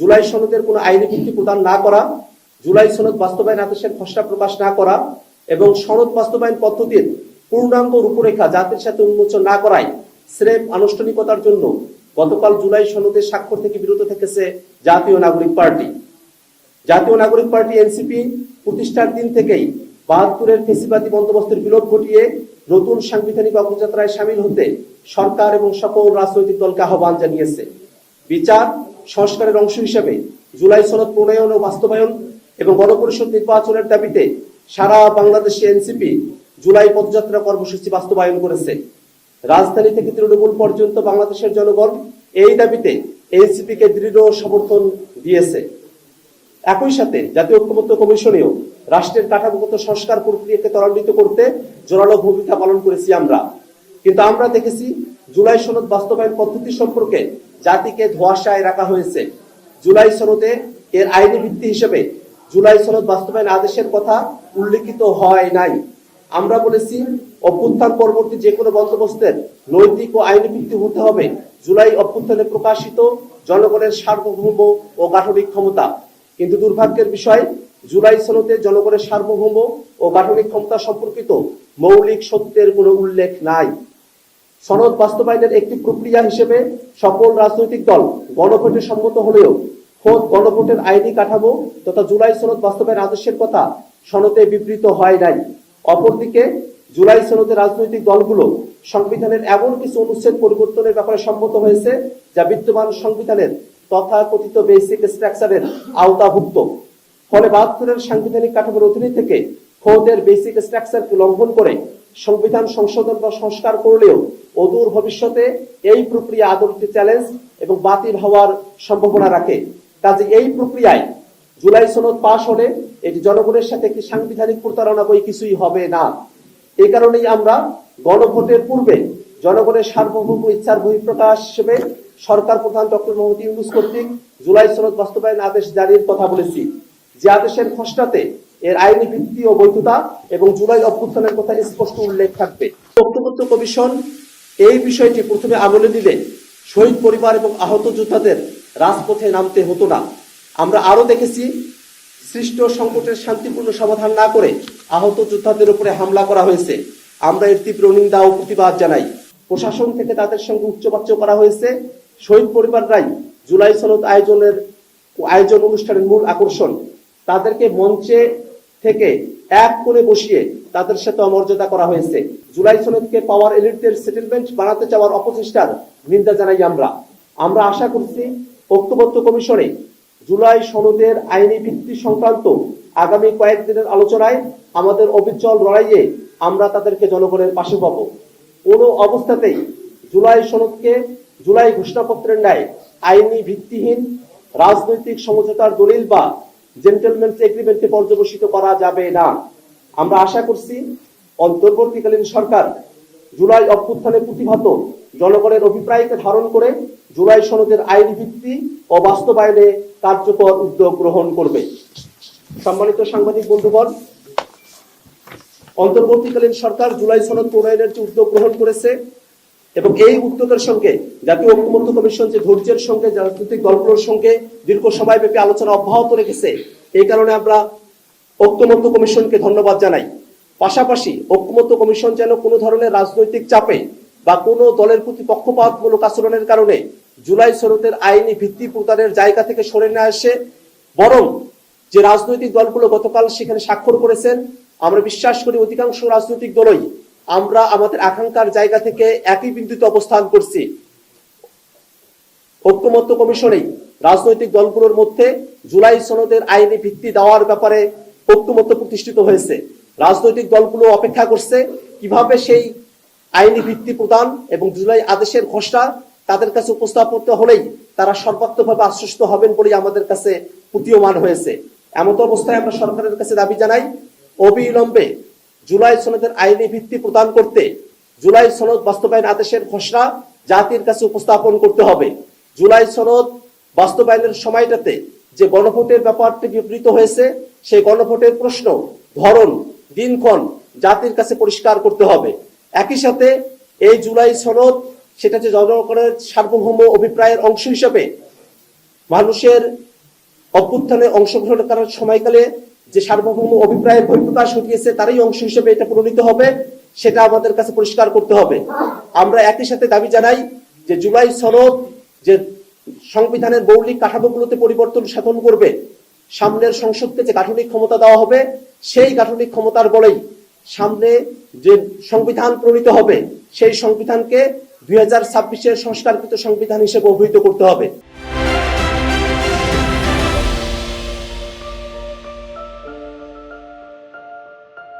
জুলাই সনদের কোনো আইনি ভিত্তি প্রদান না করা, জুলাই সনদ বাস্তবায়ন আদেশের খসড়া প্রকাশ না করা এবং সনদ বাস্তবায়ন পদ্ধতির পূর্ণাঙ্গ রূপরেখা জাতির সাথে উন্মোচন না করায় স্রেফ আনুষ্ঠানিকতার জন্য গতকাল জুলাই সনদের স্বাক্ষর থেকে বিরত থেকেছে জাতীয় নাগরিক পার্টি। জাতীয় নাগরিক পার্টি এনসিপি প্রতিষ্ঠার দিন থেকেই বাহাত্তরের ফেসিবাদী বন্দোবস্তের বিলোপ ঘটিয়ে নতুন সাংবিধানিক অগ্রযাত্রায় সামিল হতে সরকার এবং সকল রাজনৈতিক দলকে আহ্বান জানিয়েছে। বিচার সংস্কারের অংশ হিসেবে জুলাই সনদ প্রণয়ন ও বাস্তবায়ন এবং গণপরিষদ নির্বাচনের দাবিতে সারা বাংলাদেশে এনসিপি জুলাই পদযাত্রা কর্মসূচি বাস্তবায়ন করেছে। রাজধানী থেকে তৃণমূল পর্যন্ত বাংলাদেশের জনগণ এই দাবিতে এনসিপি কে দৃঢ় সমর্থন দিয়েছে। একই সাথে জাতীয় ঐক্যমত্য কমিশনেও রাষ্ট্রের কাঠামোগত সংস্কার প্রক্রিয়াকে ত্বরান্বিত করতে জোরালো ভূমিকা পালন করেছি আমরা। কিন্তু আমরা দেখেছি জুলাই সনদ বাস্তবায়ন পদ্ধতি সম্পর্কে জাতিকে ধোয়াশায় রাখা হয়েছে। জুলাই সনদে এর আইনি ভিত্তি হিসেবে জুলাই সনদ বাস্তবায়ন আদেশের কথা উল্লেখিত হয় নাই। আমরা বলেছি, অভ্যুত্থান পরবর্তী যে কোনো বন্দোবস্তের নৈতিক ও আইনি ভিত্তি হতে হবে। জুলাই অভ্যুত্থানে প্রকাশিত জনগণের সার্বভৌম ও গাঠনিক ক্ষমতা। কিন্তু দুর্ভাগ্যের বিষয়, জুলাই সনদে জনগণের সার্বভৌম ও গাঠনিক ক্ষমতা সম্পর্কিত মৌলিক সত্যের কোনো উল্লেখ নাই। সনদ বাস্তবায়নের একটি প্রক্রিয়া হিসেবে সকল রাজনৈতিক দল গণভোটে সম্মত হলেও খোদ গণভোটের আইনি কাঠামো তথা জুলাই সনদ বাস্তবায়ন আদেশের কথা সনদে বিবৃত হয় নাই। অপরদিকে, জুলাই সনদে রাজনৈতিক দলগুলো সংবিধানের এমন কিছু অনুচ্ছেদ পরিবর্তনের ব্যাপারে সম্মত হয়েছে যা বিদ্যমান সংবিধানের তথাকথিত বেসিক স্ট্রাকচারের আওতাভুক্ত। ফলে বাহাত্তরের সাংবিধানিক কাঠামোর অধীনে থেকে খোদের বেসিক স্ট্রাকচারকে লঙ্ঘন করে সংবিধান সংশোধন বা সংস্কার করলেও অদূর ভবিষ্যতে এই প্রক্রিয়া আদরটি চ্যালেঞ্জ এবং বাতিল হওয়ার সম্ভাবনা রাখে। কাজে এই প্রক্রিয়ায় জুলাই সনদ পাশ হলে এটি জনগণের সাথে একটি সাংবিধানিক প্রতারণা বই কিছুই হবে না। এই কারণেই আমরা গণভোটের পূর্বে জনগণের সার্বভৌম ইচ্ছার বহিঃপ্রকাশ হিসেবে সরকার প্রধান ডক্টর মোহাম্মদ ইউনুস কর্তৃক জুলাই সনদ বাস্তবায়ন আদেশ জারির কথা বলেছি। যে আদেশের খসড়াতে এর আইনি ভিত্তি ও বৈধতা এবং জুলাই অভ্যুত্থানের কথা স্পষ্ট উল্লেখ থাকবে। ঐক্যবদ্ধ কমিশন এই বিষয়টি প্রথমে আমলে নিলে শহীদ পরিবার এবং আহত যোদ্ধাদের রাজপথে নামতে হতো না। আমরা আরও দেখেছি, সৃষ্ট সংকটের শান্তিপূর্ণ সমাধান না করে আহত যোদ্ধাদের উপরে হামলা করা হয়েছে। আমরা এর তীব্র নিন্দা ও প্রতিবাদ জানাই। প্রশাসন থেকে তাদের সঙ্গে উচ্চবাচ্য করা হয়েছে। শহীদ পরিবাররাই জুলাই সনদ আয়োজনের, আয়োজন অনুষ্ঠানের মূল আকর্ষণ। তাদেরকে মঞ্চে থেকে এক করে বসিয়ে তাদের সাথে অমর্যাদা করা হয়েছে। জুলাই সনদকে পাওয়ার এলিটদের সেটেলমেন্ট বানাতে চাওয়ার অপচেষ্টার নিন্দা জানাই আমরা। আমরা আশা করছি ঐক্যবদ্ধ কমিশনে জুলাই সনদের আইনি ভিত্তি সংক্রান্ত আগামী কয়েকদিনের আলোচনায় আমাদের অবিচল লড়াইয়ে আমরা তাদেরকে জনগণের পাশে পাব। কোনো অবস্থাতেই জুলাই সনদকে জুলাই ঘোষণাপত্রের ন্যায় আইনি ভিত্তিহীন রাজনৈতিক সমঝোতার দলিল বা জেন্টেলমেন্স এগ্রিমেন্টে পর্যবসিত করা যাবে না। আমরা আশা করছি অন্তর্বর্তীকালীন সরকার জুলাই অভ্যুত্থানে প্রতিভাত জনগণের অভিপ্রায়কে ধারণ করে জুলাই সনদের আইন ভিত্তি ও বাস্তবায়নে কার্যকর উদ্যোগ গ্রহণ করবে। সম্মানিত সাংবাদিক বন্ধুগণ, অন্তর্বর্তীকালীন সরকার জুলাই সনদ প্রণয়নের যে উদ্যোগ গ্রহণ করেছে এবং এই উদ্যোগের সঙ্গে জাতীয় ঐক্যমত্য কমিশন যে ধৈর্যের সঙ্গে রাজনৈতিক দলগুলোর সঙ্গে দীর্ঘ সময়ব্যাপী আলোচনা অব্যাহত রেখেছে, এই কারণে আমরা ঐক্যমত্য কমিশনকে ধন্যবাদ জানাই। পাশাপাশি ঐক্যমত্য কমিশন যেন কোনো ধরনের রাজনৈতিক চাপে বা কোনো দলের প্রতি পক্ষপাতমূলক আচরণের কারণে জুলাই সনদের আইনি ভিত্তি প্রদানের জায়গা থেকে সরে না আসে বরং যে রাজনৈতিক দলগুলো গতকাল সেখানে স্বাক্ষর করেছেন, আমরা বিশ্বাস করি অধিকাংশ রাজনৈতিক দলই আমরা আমাদের আকাঙ্ক্ষার জায়গা থেকে একই বিন্দুতে অবস্থান করছি। ঐক্যমত্য কমিশনেই রাজনৈতিক দলগুলোর মধ্যে জুলাই সনদের আইনি ভিত্তি দেওয়ার ব্যাপারে ঐক্যমত্য প্রতিষ্ঠিত হয়েছে। রাজনৈতিক দলগুলো অপেক্ষা করছে কীভাবে সেই আইনি ভিত্তি প্রদান এবং জুলাই আদেশের ঘোষণা তাদের কাছে উপস্থাপিত হলেই তারা সর্বাত্মকভাবে আশ্বস্ত হবেন বলেই আমাদের কাছে প্রতীয়মান হয়েছে। এমত অবস্থায় আমরা সরকারের কাছে দাবি জানাই, অবিলম্বে জুলাই সনদের আইনি ভিত্তি প্রদান করতে জুলাই সনদ বাস্তবায়ন আদেশের খসড়া জাতির কাছে উপস্থাপন করতে হবে। জুলাই সনদ বাস্তবায়নের সময়টাতে যে গণভোটের ব্যাপারটি বিবৃত হয়েছে, সেই গণভোটের প্রশ্ন, ধরন, দিনক্ষণ জাতির কাছে পরিষ্কার করতে হবে। একই সাথে এই জুলাই সনদ সেটা যে জনগণের সার্বভৌম অভিপ্রায়ের অংশ হিসেবে মানুষের অভ্যুত্থানে অংশগ্রহণ করার সময়কালে যে সার্বভৌম অভিপ্রায়ের বহিঃপ্রকাশ ঘটিয়েছে তারই অংশ হিসেবে এটা প্রণীত হবে, সেটা আমাদের কাছে পরিষ্কার করতে হবে। আমরা একই সাথে দাবি জানাই যে জুলাই সনদ যে সংবিধানের মৌলিক কাঠামোগুলোতে পরিবর্তন সাধন করবে, সামনের সংসদকে যে গাঠনিক ক্ষমতা দেওয়া হবে, সেই গাঠনিক ক্ষমতার বলেই সামনে যে সংবিধান প্রণীত হবে, সেই সংবিধানকে দুই হাজার ছাব্বিশের সংস্কারকৃত সংবিধান হিসেবে অভিহিত করতে হবে।